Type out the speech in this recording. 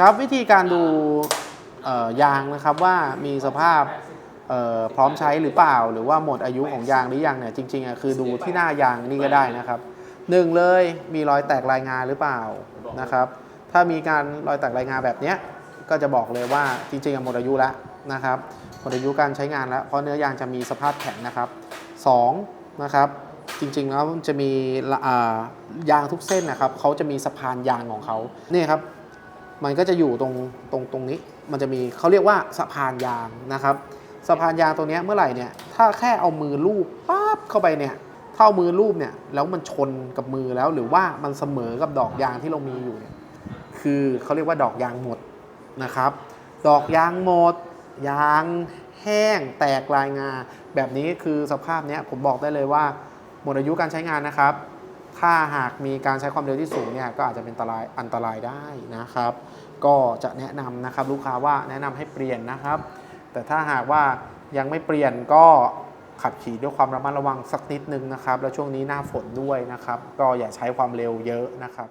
ครับวิธีการดูยางนะครับว่ามีสภาพพร้อมใช้หรือเปล่า หรือว่าหมดอายุของยางหรือยังเนี่ยจริงๆอะคือดูที่หน้ายางนี่ก็ได้นะครับหนึ่งเลยมีรอยแตกรายงานหรือเปล่านะครับ ถ้ามีการรอยแตกรายงานแบบเนี้ยก็จะบอกเลยว่าจริงๆหมดอายุแล้วนะครับหมดอายุการใช้งานแล้ว เพราะเนื้อยางจะมีสภาพแข็งนะครับสองนะครับจริงๆแล้วจะมียางทุกเส้นนะครับเขาจะมีสะพานยางของเขานี่ครับ มันก็จะอยู่ตรงตรงตรงนี้ มันจะมีเขาเรียกว่าสะพานยางนะครับ สะพานยางตรงนี้เมื่อไหร่เนี่ย ถ้าแค่เอามือลูบปั๊บเข้าไปเนี่ยถ้าเอามือลูบเนี่ย แล้วมันชนกับมือแล้ว หรือว่ามันเสมอกับดอกยางที่เรามีอยู่เนี่ย คือเขาเรียกว่าดอกยางหมดนะครับ ดอกยางหมด ยางแห้ง แตกลายงา แบบนี้คือสภาพเนี้ยผมบอกได้เลยว่าหมดอายุการใช้งานนะครับ ถ้าหากมีการใช้ความเร็วที่สูงเนี่ยก็อาจจะเป็นอันตรายอันตรายได้นะครับ ก็จะแนะนำนะครับลูกค้าว่าแนะนำให้เปลี่ยนนะครับ แต่ถ้าหากว่ายังไม่เปลี่ยนก็ขับขี่ด้วยความระมัดระวังสักนิดนึงนะครับ แล้วช่วงนี้หน้าฝนด้วยนะครับ ก็อย่าใช้ความเร็วเยอะนะครับ